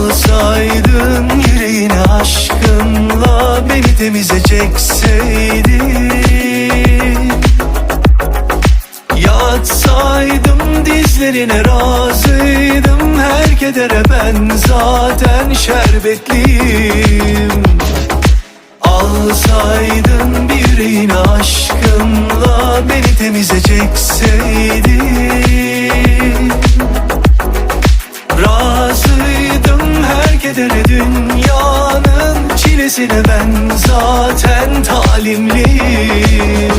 Alsaydın yüreğini aşkınla Beni temize çekseydin. Yatsaydım dizlerine razıydım Her kedere ben zaten şerbetliyim. Alsaydın bir yüreğini aşkınla Beni temize çekseydin her kedere dünyanın çilesine ben zaten talimliyim